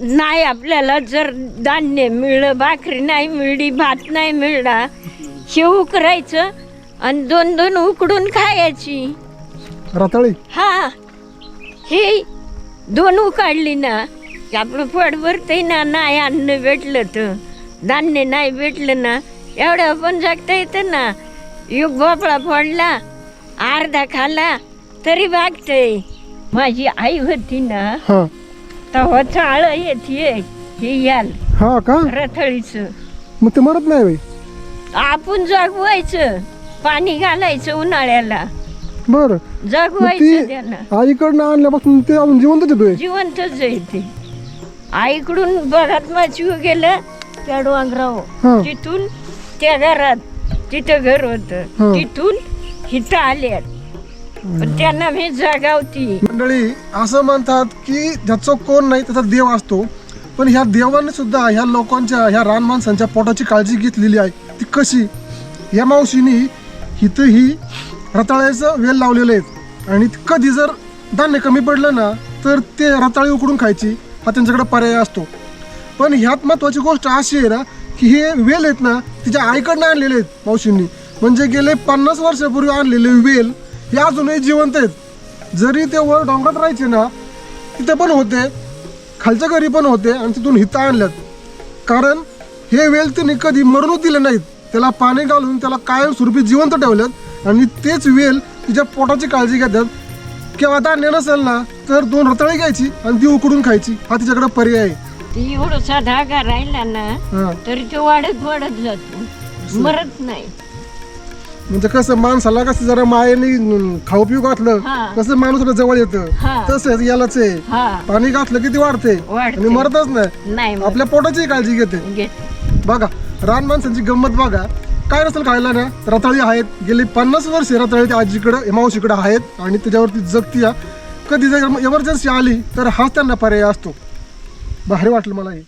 नाही आपल्याला जर धान्य मिळलं भाकरी नाही मिळली भात नाही मिळला हे उकरायचं आणि दोन दोन उकडून खायची. रताळी? हा. हे दोन उकाडली ना की आपलं पोट भरतंय ना नाही अन्न भेटलं तर. धान्य नाही भेटलं ना एवढं पण जगता येतं ना. युग भोपळा फोडला अर्धा खाला तरी भागतंय. माझी आई होती ना तेव्हा चाळ येते हे याल. हा का? रथळीचं. मग ते मरत नाही बाई. आपण जगवायचं पाणी घालायचं उन्हाळ्याला. बर. जगवायचं ती त्यांना आईकडनं आणल्यापासून ते अजून जिवंतच येतोय. जिवंतच आहे ते आईकडून बघत माझी गेलं त्या डोंगराव हा. तिथून त्या घरात तिथं घर होत. हा. तिथून इथं आल्या पण त्यांना मी जगावती. मंडळी असं म्हणतात की ज्याचं कोण नाही त्याचा देव असतो. पण ह्या देवाने सुद्धा ह्या लोकांच्या ह्या रान माणसांच्या पोटाची काळजी घेतलेली आहे. ती कशी? या मावशीनी हिथं ही रताळ्याचं वेल लावलेलं आहेत आणि कधी जर धान्य कमी पडलं ना तर ते रताळी उकडून खायची. हा त्यांच्याकडे पर्याय असतो. पण ह्यात महत्वाची गोष्ट अशी आहे ना की हे वेल आहेत ना तिच्या आईकडनं आणलेले आहेत मावशींनी. म्हणजे गेले पन्नास वर्षापूर्वी आणलेले वेल हे अजूनही जिवंत आहेत. जरी ते वर डोंगरात राहायचे ना तिथे पण होते. खालच्या घरी पण होते आणि तिथून हिता आणल्यात. कारण हे वेल त्यांनी कधी मरूनच दिले नाहीत. त्याला पाणी घालून त्याला कायमस्वरूपी जिवंत ठेवल्यात आणि तेच वेल तिच्या पोटाची काळजी घेतात. किंवा धान्य नसेल ना तर दोन रताळी घ्यायची आणि ती उकडून खायची. हा तिच्याकडे पर्याय आहे. एवढसा धागा राहिला ना तरी तो वाढत वाढत जातो. मरत नाही. म्हणजे कसं माणसाला कसं जरा मायेने खाऊ पिऊ घातलं हा. कसं माणूस जवळ येतं. हा. तसंच यालाच आहे. हा. पाणी घातलं की ती वाढते. वाढते. आणि मरतच नाही. आपल्या पोटाची काळजी घेते. घेत बघा रान माणसांची गंमत बघा. काय नसेल खायला ना रताळी आहेत. गेली पन्नास वर्ष रताळी त्या आजीकडे मावशीकडे आहेत आणि त्याच्यावरती जगती या. कधी जर एमर्जन्सी आली तर हाच त्यांना पर्याय असतो. भारी वाटलं मला हे.